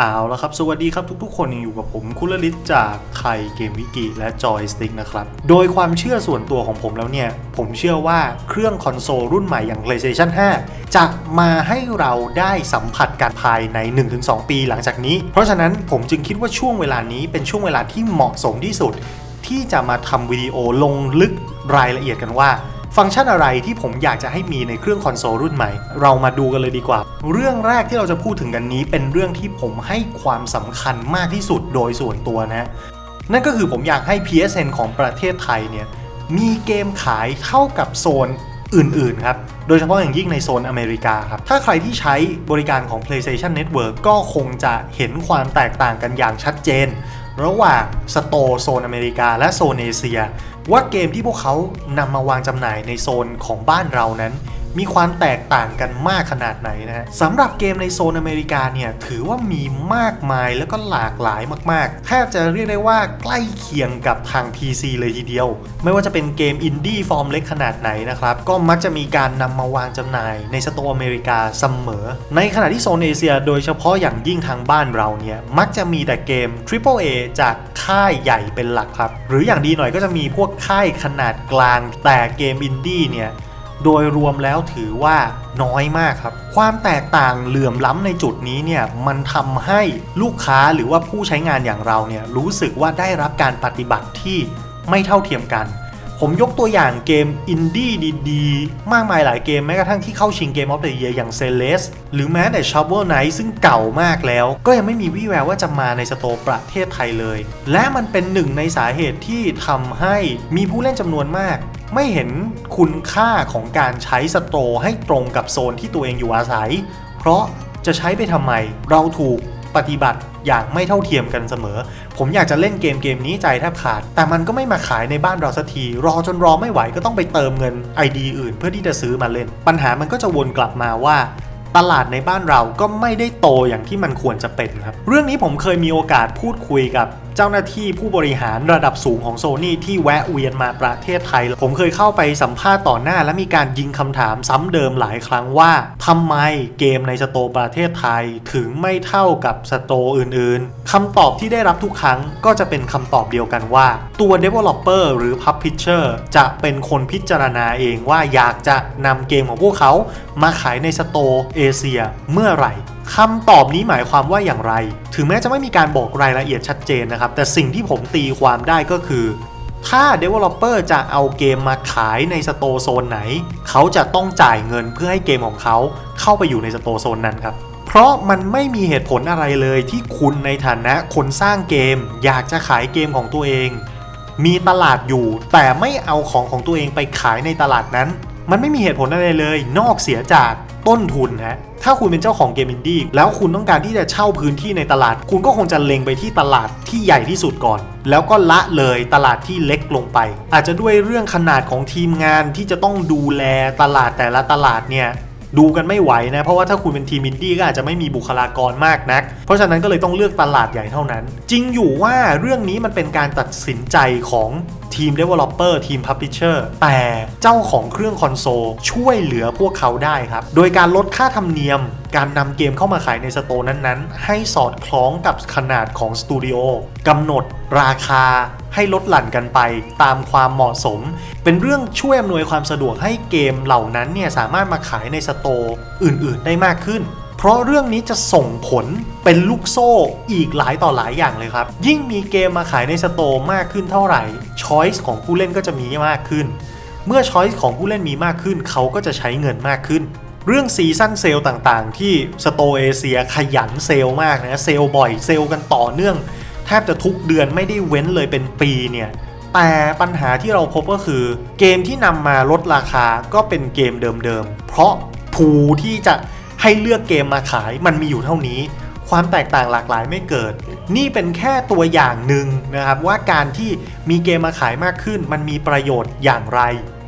เอาละครับ สวัสดีครับทุกๆ คนยังอยู่กับผมคุลลิศจากไทยเกมวิกิและจอยสติ๊กนะครับ โดยความเชื่อส่วนตัวของผมแล้วเนี่ย ผมเชื่อว่าเครื่องคอนโซลรุ่นใหม่อย่าง PlayStation 5 จะมาให้เราได้สัมผัสการภายใน 1-2 ปีหลังจากนี้ เพราะฉะนั้นผมจึงคิดว่าช่วงเวลานี้เป็นช่วงเวลาที่เหมาะสมที่สุด ที่จะมาทำวิดีโอลงลึกรายละเอียดกันว่า ฟังก์ชันอะไรที่ผมอยากจะให้มีในเครื่องคอนโซลรุ่นใหม่ เรามาดูกันเลยดีกว่า เรื่องแรกที่เราจะพูดถึงกันนี้ เป็นเรื่องที่ผมให้ความสำคัญมากที่สุดโดยส่วนตัวนะ นั่นก็คือผมอยากให้ PSN ของประเทศไทยเนี่ยมีเกมขายเท่ากับโซนอื่นๆครับ โดยเฉพาะอย่างยิ่งในโซนอเมริกาครับ ถ้าใครที่ใช้บริการของ PlayStation Network ก็คงจะเห็นความแตกต่างกันอย่างชัดเจน ระหว่างสโตโซนอเมริกาและโซนเอเชีย ว่าเกมที่พวกเขานำมาวางจำหน่ายในโซนของบ้านเรานั้น มีความแตกต่างกันมากขนาดไหนนะฮะสำหรับเกมในโซนอเมริกาเนี่ยถือว่ามีมากมายแล้วก็หลากหลายมากๆแทบจะเรียกได้ว่าใกล้เคียงกับทาง PC เลยทีเดียว ไม่ว่าจะเป็นเกมอินดี้ฟอร์มเล็กขนาดไหนนะครับก็มักจะมีการนำมาวางจำหน่ายในสตร์อเมริกาเสมอ ในขณะที่โซนเอเชียโดยเฉพาะอย่างยิ่งทางบ้านเราเนี่ยมักจะมีแต่เกม Triple A จากค่ายใหญ่เป็นหลักครับ หรืออย่างดีหน่อยก็จะมีพวกค่ายขนาดกลางแต่เกมอินดี้เนี่ย โดยรวมแล้วถือว่าน้อยมากครับ ความแตกต่างเหลื่อมล้ำในจุดนี้เนี่ยมันทำให้ลูกค้าหรือว่าผู้ใช้งานอย่างเราเนี่ยรู้สึกว่าได้รับการปฏิบัติที่ไม่เท่าเทียมกัน ผมยกตัวอย่างเกมอินดี้ดีๆ มากมายหลายเกมแม้กระทั่งที่เข้าชิงเกมออฟเดอะเยียอย่างเซเลสหรือแม้แต่ Shovel Knight ซึ่งเก่ามากแล้ว ก็ยังไม่มีวี่แววว่าจะมาในสโตร์ประเทศไทยเลย และมันเป็นหนึ่งในสาเหตุที่ทำให้มีผู้เล่นจำนวนมาก ไม่เห็น คุณค่าของการใช้สโตรให้ตรงกับโซนที่ตัวเองอยู่อาศัย เพราะจะใช้ไปทำไม เราถูกปฏิบัติอย่างไม่เท่าเทียมกันเสมอ ผมอยากจะเล่นเกมเกมนี้ใจแทบขาด แต่มันก็ไม่มาขายในบ้านเราสักที รอจนรอไม่ไหวก็ต้องไปเติมเงิน ID อื่นเพื่อที่จะซื้อมาเล่น ปัญหามันก็จะวนกลับมาว่าตลาดในบ้านเราก็ไม่ได้โตอย่างที่มันควรจะเป็นครับ เรื่องนี้ผมเคยมีโอกาสพูดคุยกับ เจ้าหน้าที่ผู้บริหารระดับสูงของโซนี่ที่แวะเวียนมาประเทศไทย ผมเคยเข้าไปสัมภาษณ์ต่อหน้า และมีการยิงคำถามซ้ำเดิมหลายครั้งว่าทำไมเกมในสโตรประเทศไทยถึงไม่เท่ากับสโตอื่นๆคำตอบที่ได้รับทุกครั้งก็จะเป็นคำตอบเดียวกันว่า ตัว Developer หรือ Publisher จะเป็นคนพิจารณาเองว่าอยากจะนำเกมของพวกเขามาขายในสโตเอเชียเมื่อไหร่ คำตอบนี้หมายความว่าอย่างไร ถึงแม้จะไม่มีการบอกรายละเอียดชัดเจนนะครับ แต่สิ่งที่ผมตีความได้ก็คือ ถ้า Developer จะเอาเกมมาขายในสโตโซนไหน เขาจะต้องจ่ายเงินเพื่อให้เกมของเขาเข้าไปอยู่ในสโตโซนนั้นครับ เพราะมันไม่มีเหตุผลอะไรเลยที่คุณในฐานะคนสร้างเกม อยากจะขายเกมของตัวเอง มีตลาดอยู่ แต่ไม่เอาของของตัวเองไปขายในตลาดนั้น มันไม่มีเหตุผลอะไรเลย นอกเสียจาก ต้นทุนฮะถ้าคุณเป็นเจ้าของเกมอินดี้แล้วคุณต้องการที่จะเช่าพื้นที่ในตลาด คุณก็คงจะเล็งไปที่ตลาดที่ใหญ่ที่สุดก่อน แล้วก็ละเลยตลาดที่เล็กลงไป อาจจะด้วยเรื่องขนาดของทีมงานที่จะต้องดูแลตลาดแต่ละตลาดเนี่ยดูกันไม่ไหวนะ เพราะว่าถ้าคุณเป็นทีมอินดี้ก็อาจจะไม่มีบุคลากรมากนัก เพราะฉะนั้นก็เลยต้องเลือกตลาดใหญ่เท่านั้น จริงอยู่ว่าเรื่องนี้มันเป็นการตัดสินใจของ ทีม Developer ทีม Publisher แต่เจ้าของเครื่องคอนโซลช่วยเหลือพวกเขาได้ครับ โดยการลดค่าธรรมเนียม การนำเกมเข้ามาขายในสโตร์นั้นๆ ให้สอดคล้องกับขนาดของสตูดิโอกำหนดราคาให้ลดหลั่นกันไปตามความเหมาะสม เป็นเรื่องช่วยอำนวยความสะดวกให้เกมเหล่านั้นเนี่ยสามารถมาขายในสโตร์อื่นๆ ได้มากขึ้น เพราะเรื่องนี้จะส่งผลเป็นลูกโซ่อีกหลายต่อหลายอย่างเลยครับ ยิ่งมีเกมมาขายในสโตร์มากขึ้นเท่าไหร่ช้อยส์ของผู้เล่นก็จะมีมากขึ้น เมื่อช้อยส์ของผู้เล่นมีมากขึ้น เขาก็จะใช้เงินมากขึ้น เรื่องซีซั่นเซล์ต่างๆ ที่สโตร์เอเชียขยันเซล์มากนะเซล์บ่อยเซล์กันต่อเนื่อง แทบจะทุกเดือนไม่ได้เว้นเลยเป็นปีเนี่ยแต่ปัญหาที่เราพบก็คือ เกมที่นำมาลดราคาก็เป็นเกมเดิมๆเพราะผูที่จะ ให้เลือกเกมมาขายมันมีอยู่เท่านี้ ความแตกต่างหลากหลายไม่เกิด นี่เป็นแค่ตัวอย่างหนึ่งนะครับว่าการที่มีเกมมาขายมากขึ้น มันมีประโยชน์อย่างไร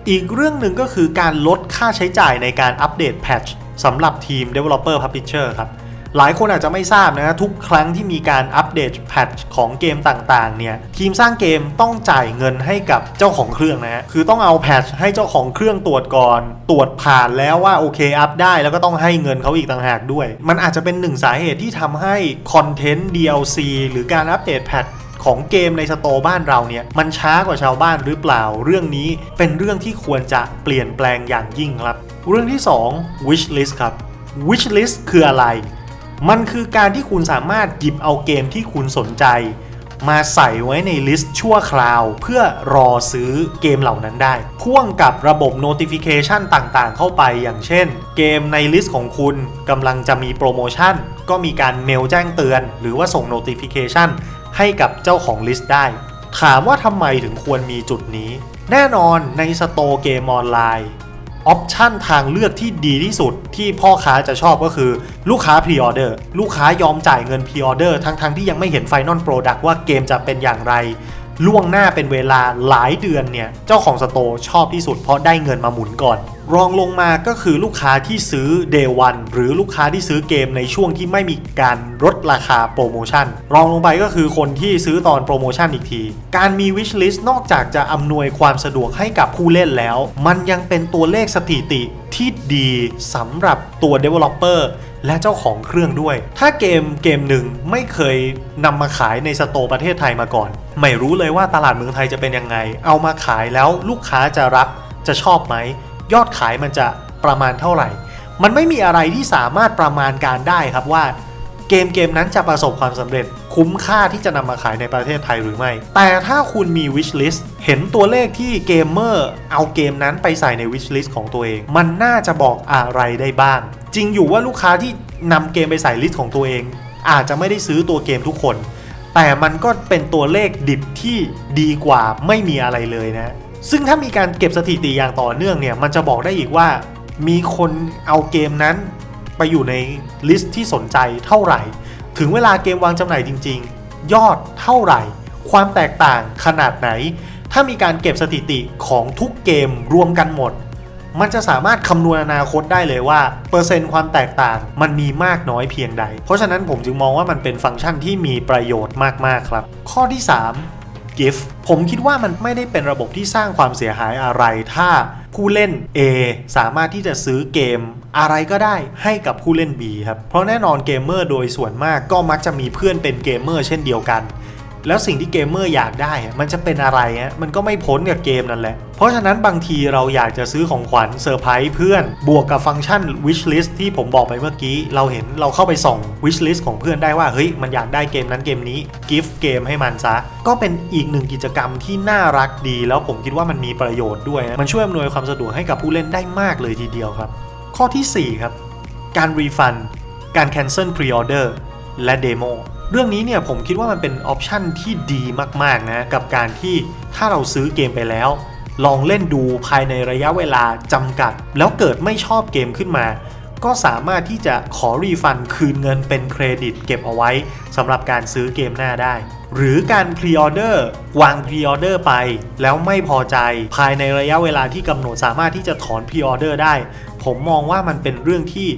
อีกเรื่องหนึ่งก็คือการลดค่าใช้จ่ายในการอัปเดตแพทช์สำหรับทีม Developer Publisher ครับ หลายคนอาจจะไม่ทราบนะทุกครั้งที่มีการอัปเดตแพทช์ของเกมต่างๆเนี่ยทีมสร้างเกมต้องจ่ายเงินให้กับเจ้าของเครื่องนะฮะคือต้องเอาแพทช์ให้เจ้าของเครื่องตรวจก่อน ตรวจผ่านแล้วว่าโอเคอัพได้แล้วก็ต้องให้เงินเขาอีกต่างหากด้วย มันอาจจะเป็นหนึ่งสาเหตุที่ทำให้คอนเทนต์ DLC หรือการอัปเดตแพทของเกมในสโตร์บ้านเราเนี่ย มันช้ากว่าชาวบ้านหรือเปล่า เรื่องนี้เป็นเรื่องที่ควรจะเปลี่ยนแปลงอย่างยิ่งครับ เรื่องที่ 2 wish list ครับ wish list คืออะไร มันคือการที่คุณสามารถหยิบเอาเกมที่คุณสนใจ มาใส่ไว้ในลิสต์ชั่วคราว เพื่อรอซื้อเกมเหล่านั้นได้ พ่วงกับระบบ notification ต่างๆ เข้าไปอย่างเช่น เกมในลิสต์ของคุณกำลังจะมีโปรโมชั่น ก็มีการเมลแจ้งเตือน หรือว่าส่ง notification ให้กับเจ้าของลิสต์ได้ ถามว่าทำไมถึงควรมีจุดนี้ แน่นอนในสโตเกมออนไลน์ ออปชันทางเลือกที่ดีที่สุดที่พ่อค้าจะชอบก็คือลูกค้าพรีออเดอร์ลูกค้ายอมจ่ายเงินพรีออเดอร์ทั้งๆที่ยังไม่เห็นไฟนอลโปรดักต์ว่าเกมจะเป็นอย่างไร ล่วงหน้าเป็นเวลาหลายเดือนเนี่ย เจ้าของสโตร์ชอบที่สุดเพราะได้เงินมาหมุนก่อน รองลงมาก็คือลูกค้าที่ซื้อ Day 1หรือลูกค้าที่ซื้อเกมในช่วงที่ไม่มีการลดราคาโปรโมชั่น รองลงไปก็คือคนที่ซื้อตอนโปรโมชั่นอีกที การมี wish list นอกจากจะอำนวยความสะดวกให้กับผู้เล่นแล้ว มันยังเป็นตัวเลขสถิติที่ดีสำหรับตัว developer และเจ้าของเครื่องด้วย ถ้าเกมเกมหนึ่งไม่เคยนำมาขายในสโตประเทศไทยมาก่อน ไม่รู้เลยว่าตลาดเมืองไทยจะเป็นยังไง เอามาขายแล้วลูกค้าจะรับจะชอบไหม ยอดขายมันจะประมาณเท่าไหร่ มันไม่มีอะไรที่สามารถประมาณการได้ครับว่าเกมเกมนั้นจะประสบความสำเร็จคุ้มค่าที่จะนำมาขายในประเทศไทยหรือไม่ แต่ถ้าคุณมี wish list เห็นตัวเลขที่เกมเมอร์เอาเกมนั้นไปใส่ใน wish list ของตัวเอง มันน่าจะบอกอะไรได้บ้าง จริงอยู่ว่าลูกค้าที่นำเกมไปใส่ลิสต์ของตัวเอง อาจจะไม่ได้ซื้อตัวเกมทุกคน แต่มันก็เป็นตัวเลขดิบที่ดีกว่าไม่มีอะไรเลยนะ ซึ่งถ้ามีการเก็บสถิติอย่างต่อเนื่องเนี่ย มันจะบอกได้อีกว่า มีคนเอาเกมนั้นไปอยู่ในลิสต์ที่สนใจเท่าไหร่ ถึงเวลาเกมวางจำหน่ายจริง ๆ ยอดเท่าไหร่ ความแตกต่างขนาดไหน ถ้ามีการเก็บสถิติของทุกเกมรวมกันหมด มันจะสามารถคำนวณอนาคตได้เลยว่า เปอร์เซ็นต์ความแตกต่างมันมีมากน้อยเพียงใด เพราะฉะนั้นผมจึงมองว่ามันเป็นฟังก์ชันที่มีประโยชน์มากๆครับ ข้อที่ 3 GIF ผมคิดว่ามันไม่ได้เป็นระบบที่สร้างความเสียหายอะไร ถ้าผู้เล่น A สามารถที่จะซื้อเกมอะไรก็ได้ให้กับผู้เล่น B ครับ เพราะแน่นอนเกมเมอร์โดยส่วนมากก็มักจะมีเพื่อนเป็นเกมเมอร์เช่นเดียวกัน แล้วสิ่งที่เกมเมอร์อยากได้ มันจะเป็นอะไรฮะมันก็ไม่พ้นกับเกมนั่นแหละ เพราะฉะนั้นบางทีเราอยากจะซื้อของขวัญเซอร์ไพรส์เพื่อน บวกกับฟังก์ชัน wish list ที่ผมบอกไปเมื่อกี้ เราเห็นเราเข้าไปส่อง wish list ของเพื่อนได้ว่า เฮ้ย มันอยากได้เกมนั้นเกมนี้ gift เกมให้มันซะ ก็เป็นอีกหนึ่งกิจกรรมที่น่ารักดี แล้วผมคิดว่ามันมีประโยชน์ด้วย มันช่วยอำนวยความสะดวกให้กับผู้เล่นได้มากเลยทีเดียวครับ ข้อทีสี่4 ครับ การรีฟัน การ cancel pre-order และเดโม เรื่องนี้เนี่ยผมคิดว่ามันเป็นออปชันที่ดีมากๆนะกับการที่ถ้าเราซื้อเกมไปแล้ว ลองเล่นดูภายในระยะเวลาจำกัด แล้วเกิดไม่ชอบเกมขึ้นมา ก็สามารถที่จะขอรีฟันคืนเงินเป็นเครดิตเก็บเอาไว้สำหรับการซื้อเกมหน้าได้ หรือการพรีออเดอร์วางพรีออเดอร์ไป แล้วไม่พอใจภายในระยะเวลาที่กำหนดสามารถที่จะถอนพรีออเดอร์ได้ ผมมองว่ามันเป็นเรื่องที่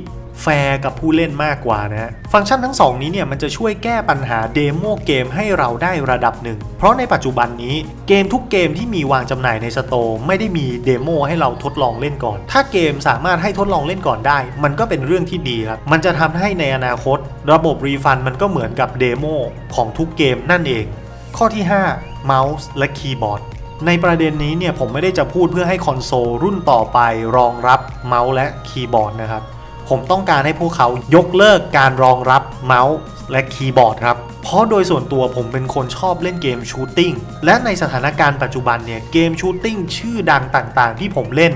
แฟร์กับผู้เล่นมากกว่านะฮะฟังก์ชันทั้งสองนี้เนี่ยมันจะช่วยแก้ปัญหาเดโมเกมให้เราได้ระดับหนึ่ง เพราะในปัจจุบันนี้เกมทุกเกมที่มีวางจำหน่ายในสโตร์ไม่ได้มีเดโมให้เราทดลองเล่นก่อน ถ้าเกมสามารถให้ทดลองเล่นก่อนได้ มันก็เป็นเรื่องที่ดีครับ มันจะทำให้ในอนาคต ระบบรีฟันมันก็เหมือนกับเดโมของทุกเกมนั่นเอง ข้อที่ 5 เมาส์และคีย์บอร์ดในประเด็นนี้เนี่ยผมไม่ได้จะพูดเพื่อให้คอนโซลรุ่นต่อไปรองรับเมาส์และคีย์บอร์ดนะครับ ผมต้องการให้พวกเขายกเลิกการรองรับเมาส์และคีย์บอร์ดครับ เพราะโดยส่วนตัวผมเป็นคนชอบเล่นเกมชูตติ้งและในสถานการณ์ปัจจุบันเนี่ยเกมชูตติ้งชื่อดังต่างๆ ที่ผมเล่น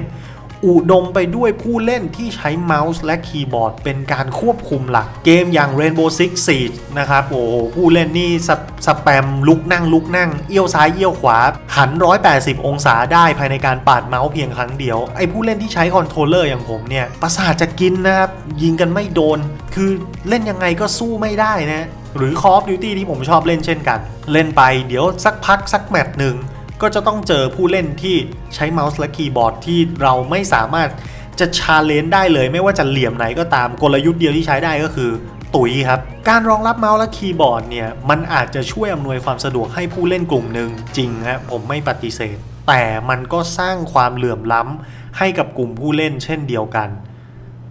อุดมไปด้วยผู้เล่นที่ใช้เมาส์และคีย์บอร์ด เป็นการควบคุมหลักเกมอย่าง Rainbow Six Siege นะครับ โอ้ผู้เล่นนี่สสแปมลุกนั่งลุกนั่ง เอี้ยวซ้ายเอี้ยวขวา หัน 180 องศาได้ภายในการปาดเมาส์เพียงครั้งเดียว ไอ้ผู้เล่นที่ใช้คอนโทรลเลอร์อย่างผมเนี่ยประสาทจะกินนะครับ ยิงกันไม่โดน คือเล่นยังไงก็สู้ไม่ได้นะหรือ Call of Duty ที่ผมชอบเล่นเช่นกัน เล่นไปเดี๋ยวสักพักสักแมตช์หนึ่ง ก็จะต้องเจอผู้เล่นที่ใช้เมาส์และคีย์บอร์ดที่เราไม่สามารถจะชาเลนจ์ได้เลย ไม่ว่าจะเหลี่ยมไหนก็ตามกลยุทธ์เดียวที่ใช้ได้ก็คือตุ๋ยครับ การรองรับเมาส์และคีย์บอร์ดเนี่ยมันอาจจะช่วยอำนวยความสะดวกให้ผู้เล่นกลุ่มหนึ่งจริงฮะผมไม่ปฏิเสธ แต่มันก็สร้างความเหลื่อมล้ำให้กับกลุ่มผู้เล่นเช่นเดียวกัน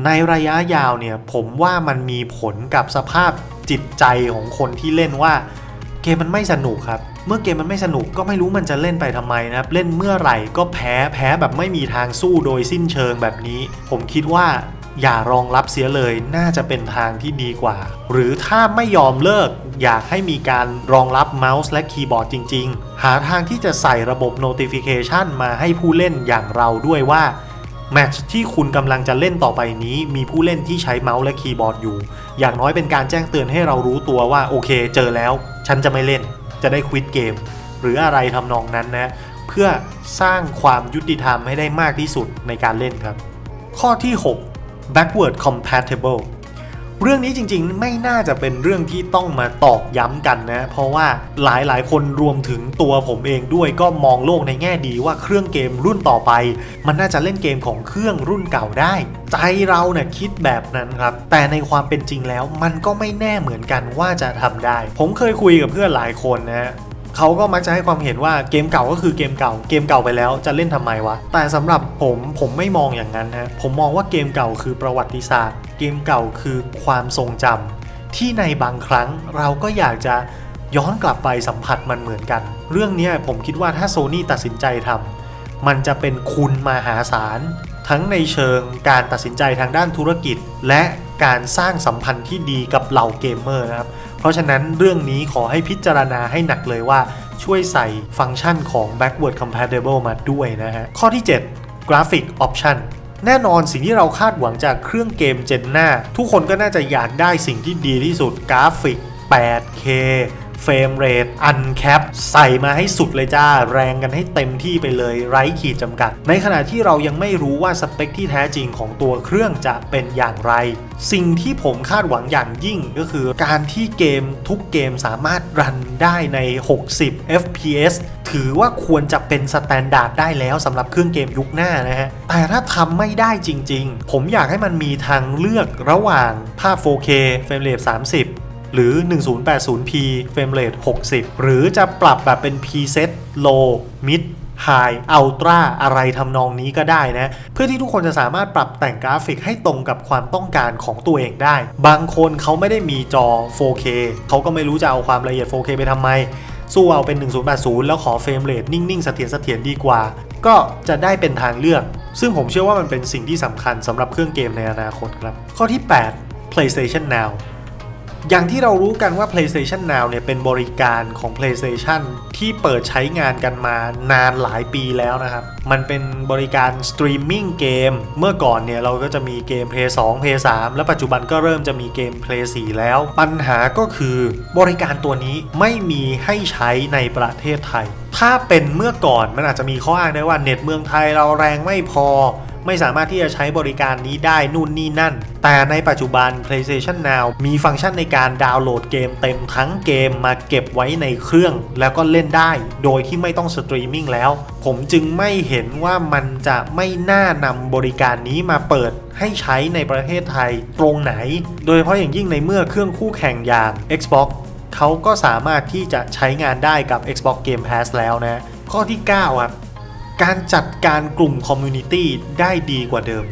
ในระยะยาวเนี่ยผมว่ามันมีผลกับสภาพจิตใจของคนที่เล่นว่า เกมมันไม่สนุกครับ เมื่อเกมมันไม่สนุกก็ไม่รู้มันจะเล่นไปทำไมนะครับ เล่นเมื่อไหร่ก็แพ้แพ้แบบไม่มีทางสู้โดยสิ้นเชิงแบบนี้ ผมคิดว่าอย่ารองรับเสียเลยน่าจะเป็นทางที่ดีกว่า หรือถ้าไม่ยอมเลิก อยากให้มีการรองรับเมาส์และคีย์บอร์ดจริง ๆ หาทางที่จะใส่ระบบ notification มาให้ผู้เล่นอย่างเราด้วยว่าแมตช์ที่คุณกำลังจะเล่นต่อไปนี้มีผู้เล่นที่ใช้เมาส์และคีย์บอร์ดอยู่ อย่างน้อยเป็นการแจ้งเตือนให้เรารู้ตัวว่าโอเค เจอแล้ว ฉันจะไม่เล่น จะได้ควิดเกม หรืออะไรทำนองนั้นนะเพื่อสร้างความยุติธรรมให้ได้มากที่สุดในการเล่นครับ ข้อที่ 6 backward compatible เรื่องนี้จริงๆ ไม่น่าจะเป็นเรื่องที่ต้องมาตอกย้ำกันนะ เพราะว่าหลายๆ คนรวมถึงตัวผมเองด้วยก็มองโลกในแง่ดีว่าเครื่องเกมรุ่นต่อไป มันน่าจะเล่นเกมของเครื่องรุ่นเก่าได้ ใจเราเนะ่ยคิดแบบนั้นครับ แต่ในความเป็นจริงแล้วมันก็ไม่แน่เหมือนกันว่าจะทำได้ ผมเคยคุยกับเพื่อนหลายคนนะเขาก็มักจะให้ความเห็นว่าเกมเก่าก็คือเกมเก่า เกมเก่าไปแล้วจะเล่นทำไมวะ แต่สำหรับผมผมไม่มองอย่างนั้นนะผมมองว่าเกมเก่าคือประวัติศาสตร์ เกมเก่าคือความทรงจำที่ในบางครั้งเราก็อยากจะย้อนกลับไปสัมผัสมันเหมือนกัน เรื่องนี้ผมคิดว่าถ้าโซนี่ตัดสินใจทำมันจะเป็นคุณมหาศาล ทั้งในเชิงการตัดสินใจทางด้านธุรกิจ และการสร้างสัมพันธ์ที่ดีกับเหล่าเกมเมอร์นะครับ เพราะฉะนั้นเรื่องนี้ขอให้พิจารณาให้หนักเลยว่าช่วยใส่ฟังก์ชันของ backward compatible มาด้วยนะฮะ ข้อที่ 7 graphic option แน่นอนสิ่งที่เราคาดหวังจากเครื่องเกมเจนหน้า ทุกคนก็น่าจะอยากได้สิ่งที่ดีที่สุดกราฟิก 8K เฟรมเรทอันแคปใส่มาให้สุดเลยจ้า แรงกันให้เต็มที่ไปเลยไร้ขีดจำกัด ในขณะที่เรายังไม่รู้ว่าสเปคที่แท้จริงของตัวเครื่องจะเป็นอย่างไร สิ่งที่ผมคาดหวังอย่างยิ่งก็คือการที่เกมทุกเกมสามารถรันได้ใน 60 fps ถือว่าควรจะเป็นสแตนดาร์ดได้แล้วสำหรับเครื่องเกมยุคหน้านะฮะ แต่ถ้าทำไม่ได้จริง ๆ ผมอยากให้มันมีทางเลือกระหว่างภาพ 4K เฟรมเรท30 หรือ 1080p เฟรมเรท60 หรือจะปรับแบบเป็น preset low mid high ultra อะไรทำนองนี้ก็ได้นะ เพื่อที่ทุกคนจะสามารถปรับแต่งกราฟิกให้ตรงกับความต้องการของตัวเองได้ บางคนเขาไม่ได้มีจอ 4K เขาก็ไม่รู้จะเอาความละเอียด 4K ไปทำไม สู้เอาเป็น 1080 แล้วขอเฟรมเรทนิ่ง ๆ เสถียรเสถียรดีกว่า ก็จะได้เป็นทางเลือก ซึ่งผมเชื่อว่ามันเป็นสิ่งที่สำคัญสำหรับเครื่องเกมในอนาคตครับ ข้อที่ 8 PlayStation Now อย่างที่เรารู้กันว่า PlayStation Now เนี่ยเป็นบริการของ PlayStation ที่เปิดใช้งานกันมานานหลายปีแล้วนะครับ มันเป็นบริการสตรีมมิ่งเกม เมื่อก่อนเนี่ยเราก็จะมีเกม Play 2 Play 3และปัจจุบันก็เริ่มจะมีเกม Play 4 แล้ว ปัญหาก็คือบริการตัวนี้ไม่มีให้ใช้ในประเทศไทย ถ้าเป็นเมื่อก่อนมันอาจจะมีข้ออ้างได้ว่าเน็ตเมืองไทยเราแรงไม่พอ ไม่สามารถที่จะใช้บริการนี้ได้นู่นนี่นั่น แต่ในปัจจุบัน PlayStation Now มีฟังก์ชันในการดาวน์โหลดเกมเต็มทั้งเกมมาเก็บไว้ในเครื่อง แล้วก็เล่นได้ โดยที่ไม่ต้องสตรีมมิ่งแล้ว ผมจึงไม่เห็นว่ามันจะไม่น่านำบริการนี้มาเปิดให้ใช้ในประเทศไทยตรงไหน โดยเฉพาะอย่างยิ่งในเมื่อเครื่องคู่แข่งอย่าง Xbox เขาก็สามารถที่จะใช้งานได้กับ Xbox Game Pass แล้วนะ ข้อที่ 9 ครับ การจัดการกลุ่มคอมมูนิตี้ได้ดีกว่าเดิม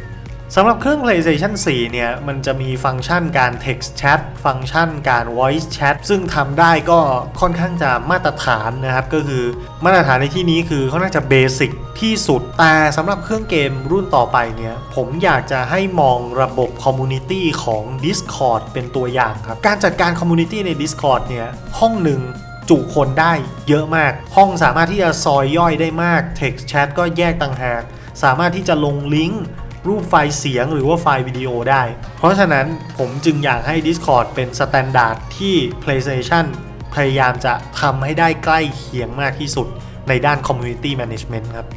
สำหรับเครื่อง PlayStation 4 เนี่ย มันจะมีฟังก์ชันการ Text Chat ฟังก์ชันการ Voice Chat ซึ่งทำได้ก็ค่อนข้างจะมาตรฐานนะครับ ก็คือมาตรฐานในที่นี้คือค่อนข้างจะเบสิกที่สุด แต่สำหรับเครื่องเกมรุ่นต่อไปเนี่ย ผมอยากจะให้มองระบบคอมมูนิตี้ของ Discord เป็นตัวอย่างครับ การจัดการคอมมูนิตี้ใน Discord เนี่ย ห้องหนึ่ง จุคนได้เยอะมาก ห้องสามารถที่จะซอยย่อยได้มาก Text Chat ก็แยกต่างหาก สามารถที่จะลงลิงก์รูปไฟล์เสียงหรือว่าไฟล์วิดีโอได้ เพราะฉะนั้นผมจึงอยากให้ Discord เป็นสแตนดาร์ดที่ PlayStation พยายามจะทำให้ได้ใกล้เคียงมากที่สุดในด้าน Community Management ครับ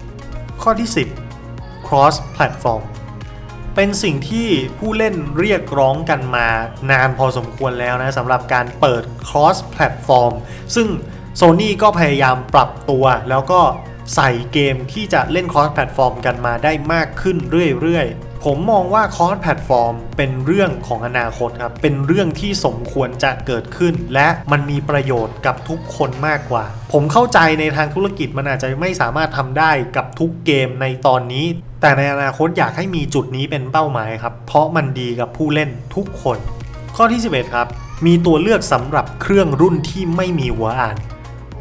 ข้อที่ 10 Cross Platform เป็นสิ่งที่ผู้เล่นเรียกร้องกันมานานพอสมควรแล้วนะสำหรับการเปิด cross platform ซึ่ง Sony ก็พยายามปรับตัว แล้วก็ใส่เกมที่จะเล่น cross platform กันมาได้มากขึ้นเรื่อยๆ ผมมองว่าคอร์สแพลตฟอร์ม เป็นเรื่องของอนาคตครับ เป็นเรื่องที่สมควรจะเกิดขึ้น และมันมีประโยชน์กับทุกคนมากกว่า ผมเข้าใจในทางธุรกิจมันอาจจะไม่สามารถทำได้กับทุกเกมในตอนนี้ แต่ในอนาคตอยากให้มีจุดนี้เป็นเป้าหมายครับ เพราะมันดีกับผู้เล่นทุกคน ข้อที่ 11 ครับ มีตัวเลือกสำหรับเครื่องรุ่นที่ไม่มีหัวอ่าน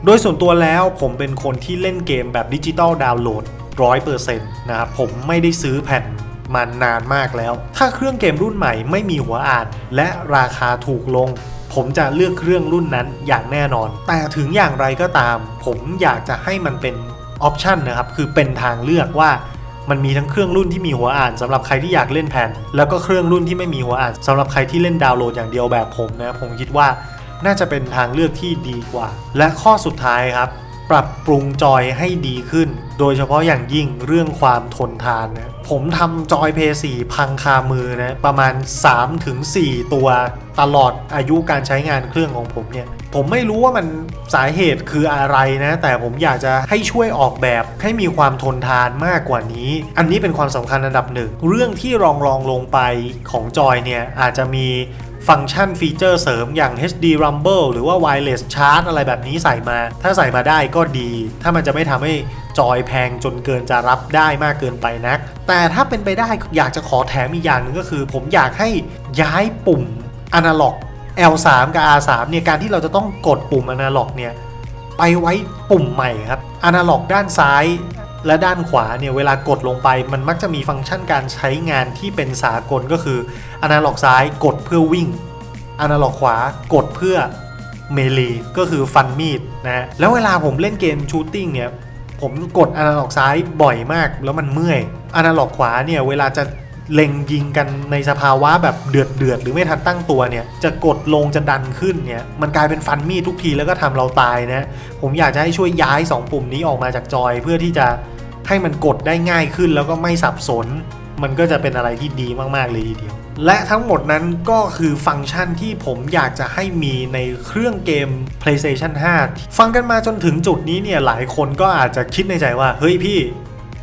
โดยส่วนตัวแล้วผมเป็นคนที่เล่นเกมแบบดิจิตอลดาวน์โหลด100%นะครับผมไม่ได้ซื้อแผ่น มานานมากแล้ว ถ้าเครื่องเกมรุ่นใหม่ไม่มีหัวอ่าน และราคาถูกลง ผมจะเลือกเครื่องรุ่นนั้นอย่างแน่นอน แต่ถึงอย่างไรก็ตาม ผมอยากจะให้มันเป็นออปชันนะครับ คือเป็นทางเลือกว่ามันมีทั้งเครื่องรุ่นที่มีหัวอ่านสำหรับใครที่อยากเล่นแผ่น แล้วก็เครื่องรุ่นที่ไม่มีหัวอ่านสำหรับใครที่เล่นดาวน์โหลดอย่างเดียวแบบผมนะ ผมคิดว่าน่าจะเป็นทางเลือกที่ดีกว่า และข้อสุดท้ายครับ ปรับปรุงจอยให้ดีขึ้น โดยเฉพาะอย่างยิ่งเรื่องความทนทานนะผมทำจอย p 4พังคามือนะประมาณ 3-4 ตัวตลอดอายุการใช้งานเครื่องของผมเนี่ยผมไม่รู้ว่ามันสาเหตุคืออะไรนะ แต่ผมอยากจะให้ช่วยออกแบบให้มีความทนทานมากกว่านี้ อันนี้เป็นความสำคัญอันดับหนึ่ง เรื่องที่รองรองลงไปของจอยเนี่ยอาจจะมี ฟังก์ชันฟีเจอร์เสริมอย่าง HD Rumble หรือว่า Wireless Charge อะไรแบบนี้ใส่มา ถ้าใส่มาได้ก็ดี ถ้ามันจะไม่ทำให้จอยแพงจนเกินจะรับได้มากเกินไปนัก แต่ถ้าเป็นไปได้อยากจะขอแถมอีกอย่างนึงก็คือ ผมอยากให้ย้ายปุ่มอนาล็อก L3 กับ R3 เนี่ยการที่เราจะต้องกดปุ่มอนาล็อกเนี่ยไปไว้ปุ่มใหม่ครับอนาล็อกด้านซ้าย และด้านขวาเนี่ยเวลากดลงไปมันมักจะมีฟังก์ชันการใช้งานที่เป็นสากลก็คืออนาล็อกซ้ายกดเพื่อวิ่งอนาล็อกขวากดเพื่อเมลีก็คือฟันมีดนะฮะแล้วเวลาผมเล่นเกมชูตติ้งเนี่ยผมกดอนาล็อกซ้ายบ่อยมากแล้วมันเมื่อยอนาล็อกขวาเนี่ยเวลาจะเล็งยิงกันในสภาวะแบบเดือดเดือดหรือไม่ทันตั้งตัวเนี่ยจะกดลงจะดันขึ้นเนี่ยมันกลายเป็นฟันมีดทุกทีแล้วก็ทำเราตายนะผมอยากจะให้ช่วยย้าย 2 ปุ่มนี้ออกมาจากจอยเพื่อที่จะ ให้มันกดได้ง่ายขึ้นแล้วก็ไม่สับสน มันก็จะเป็นอะไรที่ดีมากๆเลยทีเดียว และทั้งหมดนั้นก็คือฟังก์ชันที่ผมอยากจะให้มีในเครื่องเกม PlayStation 5 ฟังกันมาจนถึงจุดนี้เนี่ยหลายคนก็อาจจะคิดในใจว่า เฮ้ยพี่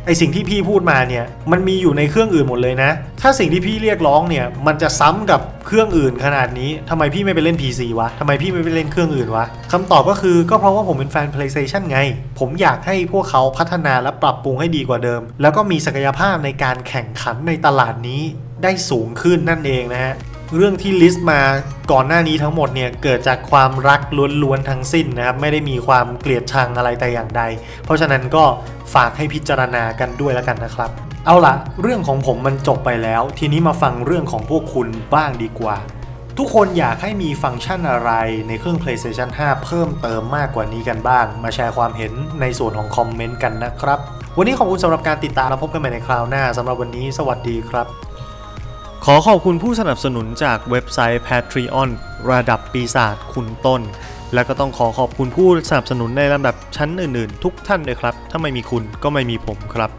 ไอสิ่งที่พี่พูดมาเนี่ยมันมีอยู่ในเครื่องอื่นหมดเลยนะ ถ้าสิ่งที่พี่เรียกร้องเนี่ยมันจะซ้ำกับเครื่องอื่นขนาดนี้ทำไมพี่ไม่ไปเล่น PC วะทำไมพี่ไม่ไปเล่นเครื่องอื่นวะคำตอบก็คือก็เพราะว่าผมเป็นแฟน PlayStation ไง ผมอยากให้พวกเขาพัฒนาและปรับปรุงให้ดีกว่าเดิม แล้วก็มีศักยภาพในการแข่งขันในตลาดนี้ได้สูงขึ้นนั่นเองนะฮะ เรื่องที่ลิสต์มาก่อนหน้านี้ทั้งหมดเนี่ยเกิดจากความรักล้วนๆทั้งสิ้นนะครับไม่ได้มีความเกลียดชังอะไรแต่อย่างใด เพราะฉะนั้นก็ฝากให้พิจารณากันด้วยแล้วกันนะครับ เอาล่ะเรื่องของผมมันจบไปแล้ว ทีนี้มาฟังเรื่องของพวกคุณบ้างดีกว่า ทุกคนอยากให้มีฟังก์ชันอะไรในเครื่อง PlayStation 5 เพิ่มเติมมากกว่านี้กันบ้าง มาแชร์ความเห็นในส่วนของคอมเมนต์กันนะครับ วันนี้ขอบคุณสำหรับการติดตามแล้วพบกันใหม่ในคราวหน้าสำหรับวันนี้ สวัสดีครับ ขอขอบคุณผู้สนับสนุนจากเว็บไซต์ Patreon ระดับปีศาจคุณต้น และก็ต้องขอขอบคุณผู้สนับสนุนในลำดับชั้นอื่นๆ ทุกท่านเลยครับ ถ้าไม่มีคุณก็ไม่มีผมครับ